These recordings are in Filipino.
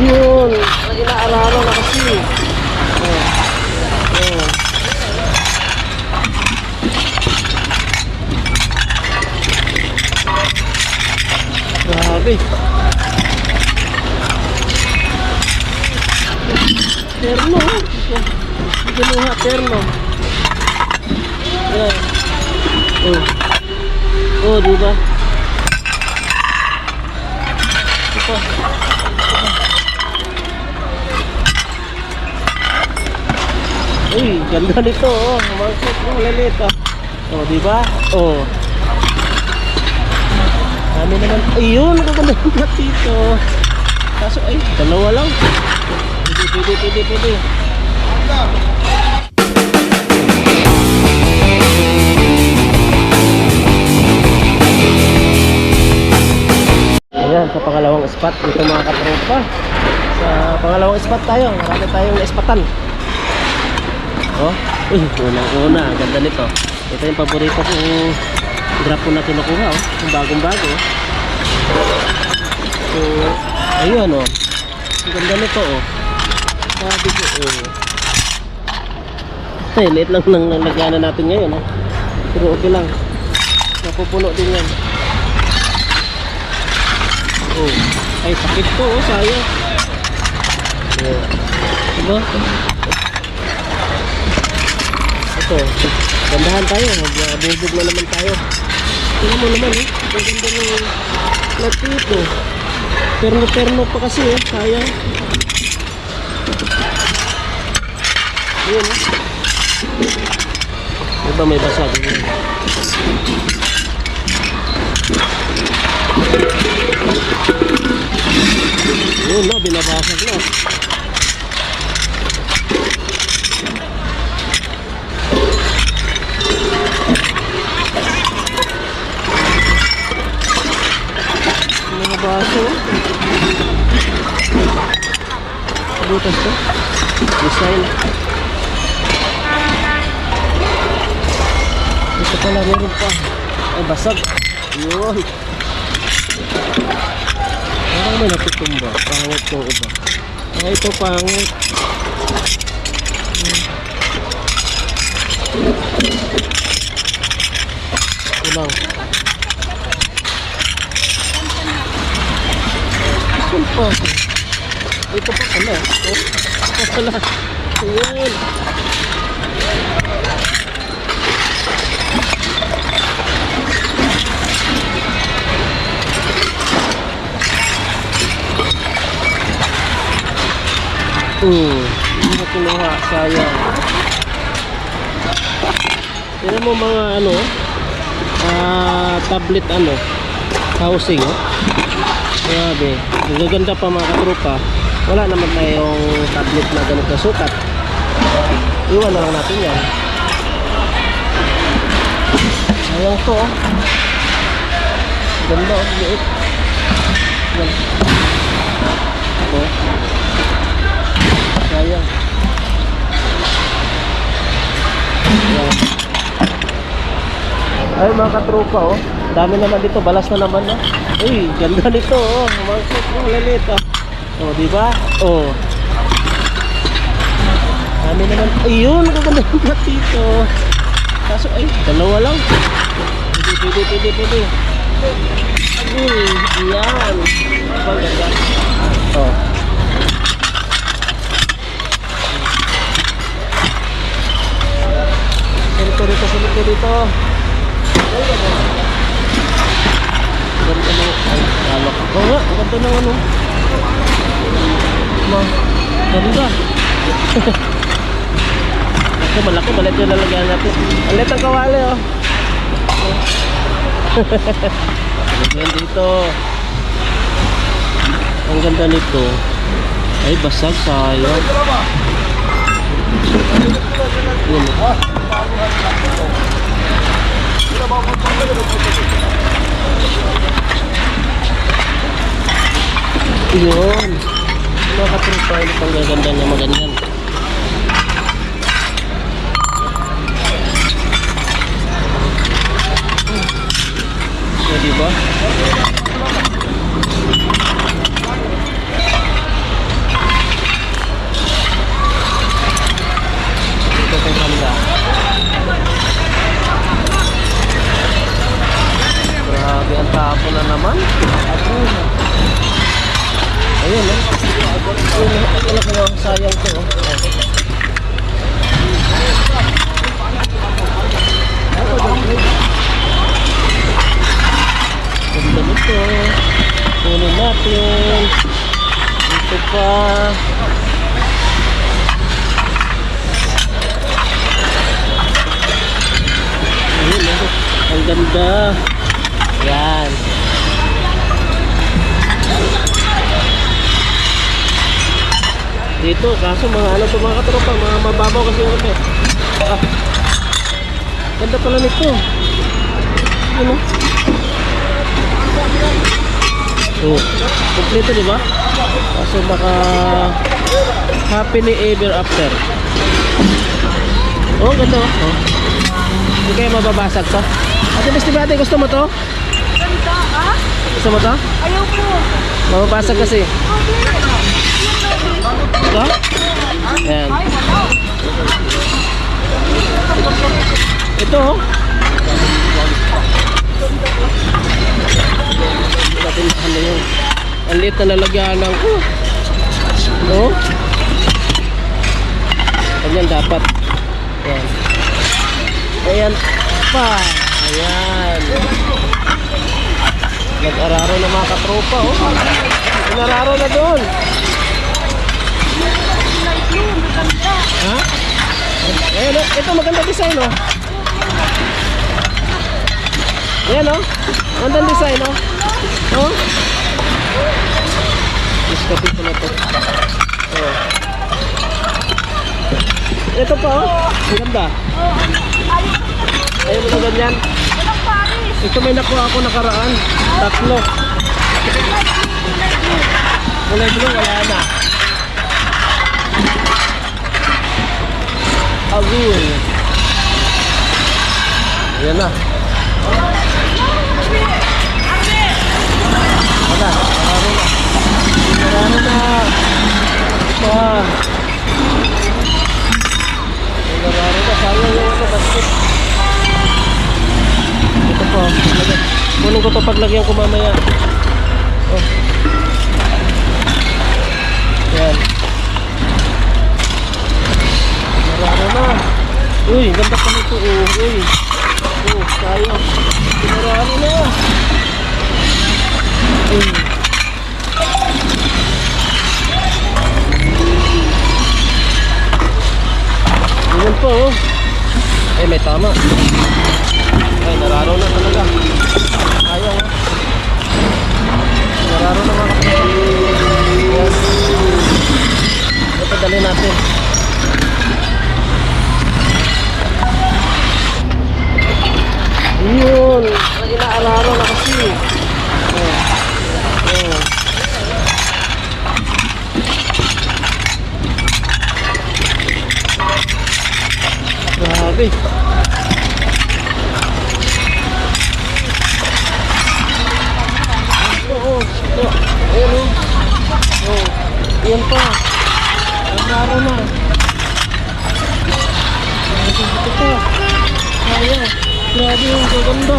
Yun. Ang inaaralan na kasi. Oh. Oh. Grabe. Terno. Ginuha terno. Oh. Oh, di ba? Ito. Uy, ganda nito oh. Mga mga lalit ah. Oh, di ba? Oh. Dami naman. Ayun, magaganda yung plat dito. Kaso ay, dalawa lang. Pwede, pwede, pwede, pwede. Ayan, sa pangalawang spot dito mga katropa. Sa pangalawang spot tayo, marami tayong naispatan. Oh, uy, unang-una, ang ganda nito. Ito yung paborito kong grapo na kinukuha, oh. Yung bagong-bago. So, ayun, oh. Ang ganda nito, oh. Sabi ko, oh. Ay, liit lang ng lagyanan natin ngayon, oh. Pero okay lang. Napupuno din yan. Oh, ay sakit to, oh, sayang. Oh. Diba? Ito, gandahan tayo. Magbubog na naman tayo. Tingnan mo naman, eh. Ang ganda ng plat dito. Terno-terno pa kasi, eh. Sayang. Ayan, eh. Diba may basag? Ayan. Yun na, binabasag na. Baso. Butas to. Design. Ito pala meron pa. Ay, basag. Yun. Parang may natutumba. Pangit yung iba. Ah, ito pangit. Hmm. Ito lang. Ito pa. Ito pa pala. Oh, pala. Ayan. Hmm. Hindi na. Sayang. Yan mo mga ano, ah, tablet ano, housing, oh. Grabe. Ang gaganda pa mga katropa. Wala naman tayong tablet na ganito sukat. Iwan na lang natin yan. Sayang to, oh. Ganda, oh. Liit. Yan. Sayang. Yan. Ay mga katropa oh. Dami naman dito, balas na naman no. Uy, ganda nito oh. Mga sobrang lalit ah. Oh, di ba? Oh. Dami naman. Ayun, magaganda yung plat dito. Kaso ay, dalawa lang. Pwede, pwede, pwede, pwede. Uy, yan. Ang ganda. Oh. Dito, dito, dito, dito. Ganda ng, ay, alok. Oo nga, ang ganda ng ano. Ma, ganda. Ako, malaki, malit yung lalagyan natin. Ang lit ang kawali, oh. Lagyan dito. Ang ganda nito. Ay, basag, sayang. Yun, oh. Yun. Mga ka-profile, ang gaganda na maganyan. So, diba? Ito kay Manda. Tapo na naman. Ayun eh. Ayun eh. Wala ko lang sayang ko. Ganda nito. Kunin natin. Ito pa. Ayun eh. Ang ganda. Ang ganda. Yan. Dito, kaso mga ano to mga katropa, mga mababaw kasi yung ano. Ah. Ganda pala nito. Ano? Oh, kompleto di ba? Kaso baka happily ever after. Oh, ganda oh. oh. Hindi kaya mababasag to. Ate Besti Ate, gusto mo to? Ah? Gusto mo to? Ayaw po. Mababasag kasi. Ito? Ayan. Ay, wala. Ito oh. Natin ano yun. Ang liit na lalagyanan ko. No? Ganyan dapat. Ayan. Ayan pa. Ayan. Nag-araro na mga katropa oh. Nag-araro na doon. Maganda. Ha? Ayan, oh. ito maganda design oh. Ayan oh. Magandang design oh. Oh. Mas kapi ko na to. Oh. Ito pa oh. Ang ganda. Ayaw. Ayaw mo na ganyan. Ito may nakuha ako nakaraan. Tatlo. Kulay blue, wala na. Agul. Ayan na. Wala, nararo na. Nararo na. Ito. Nararo na. Sayang yung basket. Lagyan. Kunin ko to paglagyan ko mamaya. Oh. Yan. Marano na. Uy, ganda pa nito. Oh, uy. Oh, sayang. Marano na. Uy. Ganyan po, oh. Eh, may tama. Ay, nararo na talaga. Ayaw. Nararo na mga kapatid. Yes. Ito dali natin. Yun. Ang inaalaro na kasi. Oh. Oh. Grabe. Oo, ito. Ayan o. Oo. Pa. Ang araw na. Ito pa. Kaya. Grabe yung gaganda.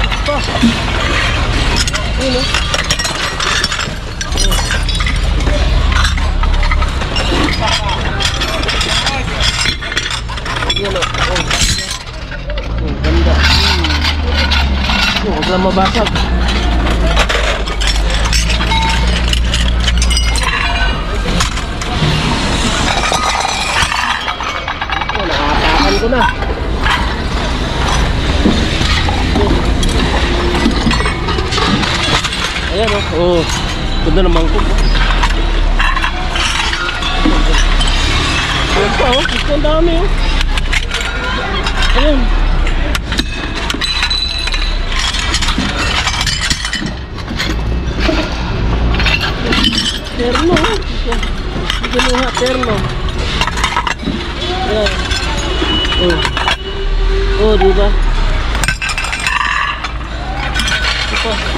Ito pa. Ayan o. Ayan o. Oh. Oh, ganda. Hmm. Oh, huwag lang mabasag. O. Oh. Ganda ng mangkok. oh. Ayan pa oh. Ang dami oh. Ayan. Terno. Oh. Oh, ba? Ito.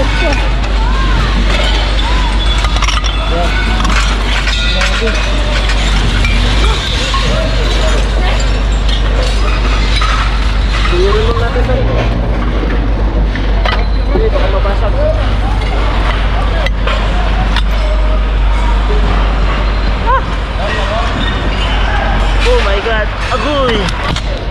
Oh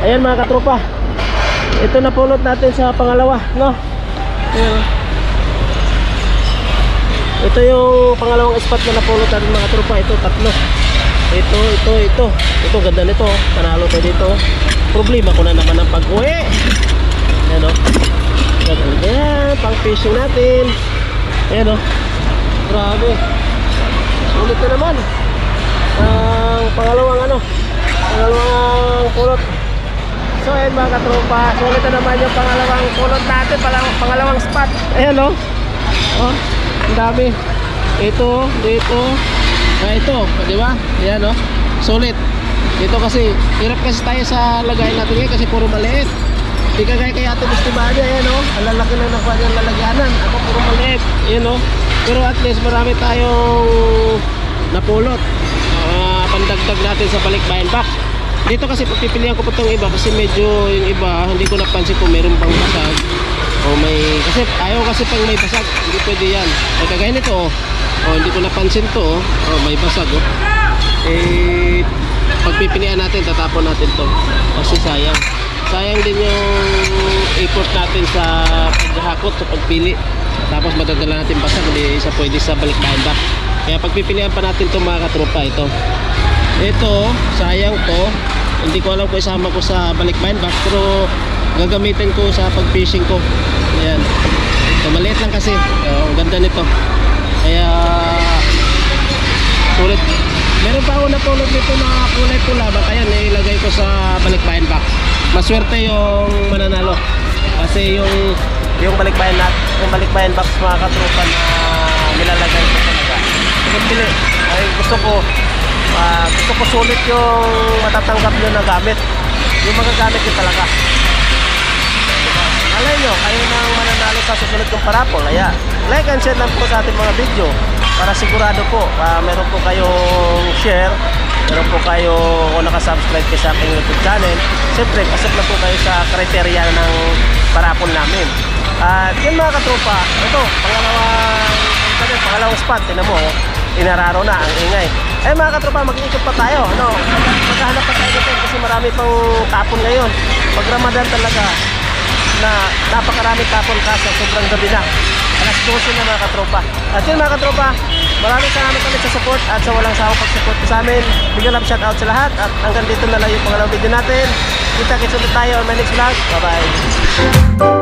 Ayan mga katropa. Ito na pulot natin sa pangalawa, no? Ayan oh. Ito yung pangalawang spot na napulot natin mga tropa. Ito, tatlo. Ito, ito, ito. Ito, ganda nito. oh. Panalo tayo dito. oh. Problema ko na naman ang pag-uwi. Ayan o. Ganda yan. Pang fishing natin. Ayan o. Grabe. Sulit na naman. Ang pangalawang ano. Pangalawang pulot. So ayan mga katropa. Sulit na naman yung pangalawang pulot natin. Pangalawang spot. Ayan o. Oh, ang dami. Ito, dito. Ah, ito, di ba? Ayan oh. Sulit. Dito kasi, hirap kasi tayo sa lagayan natin ngayon kasi puro maliit. Di kagaya kay Ate Bustibani, ayan oh. Ang lalaki na nakuha niyang lalagyanan. Ako puro maliit. Ayan oh. Pero at least marami tayong napulot. Ah, pandagdag natin sa balikbayan box. Dito kasi pagpipilian ko po itong iba kasi medyo yung iba hindi ko napansin kung meron bang basag o may kasi ayaw kasi pang may basag hindi pwede yan. Ay kagaya nito oh hindi ko napansin to oh may basag oh eh pagpipilian natin tatapon natin to. Kasi sayang. Sayang din yung effort natin sa paghahakot sa pagpili. Tapos madadala natin basag hindi isa pwede sa balikbayan back kaya pagpipilian pa natin to mga katropa ito ito sayang to. Hindi ko alam kung isama ko sa balikbayan box pero gagamitin ko sa pag fishing ko. Ayan. Ito maliit lang kasi. Oh, ang ganda nito. Kaya sulit. Meron pa ako napulot nito na kulay pula. Baka yan ilagay ko sa balikbayan box. Maswerte yung mananalo. Kasi yung yung balikbayan nat yung balikbayan box mga katropa na nilalagay ko talaga. Kung pili ay gusto ko ah, gusto ko sulit yung matatanggap nyo na gamit yung magagamit nyo talaga Alay nyo, kayo nang mananalo sa susunod kong parapol. Kaya, like and share lang po sa ating mga video para sigurado po, ah, meron po kayong share, meron po kayo kung nakasubscribe kayo sa aking YouTube channel. Siyempre, pasok na po kayo sa kriteria ng parapol namin. At yun mga katropa, ito, pangalawang, pangalawang spot, tinan mo, oh, inararo na ang ingay. Eh mga katropa, mag-iikot pa tayo. Ano? Maghahanap pa tayo dito kasi marami pang tapon ngayon. Pag Ramadan talaga, na napakaraming tapon kaso sobrang gabi na. Alas 12 na mga katropa. At yun mga katropa, maraming salamat ulit sa support at sa walang sawang pag-support sa amin. Bigyan love shout out sa lahat at hanggang dito na lang yung pangalawang video natin. Kita-kits ulit tayo on my next vlog. Bye-bye.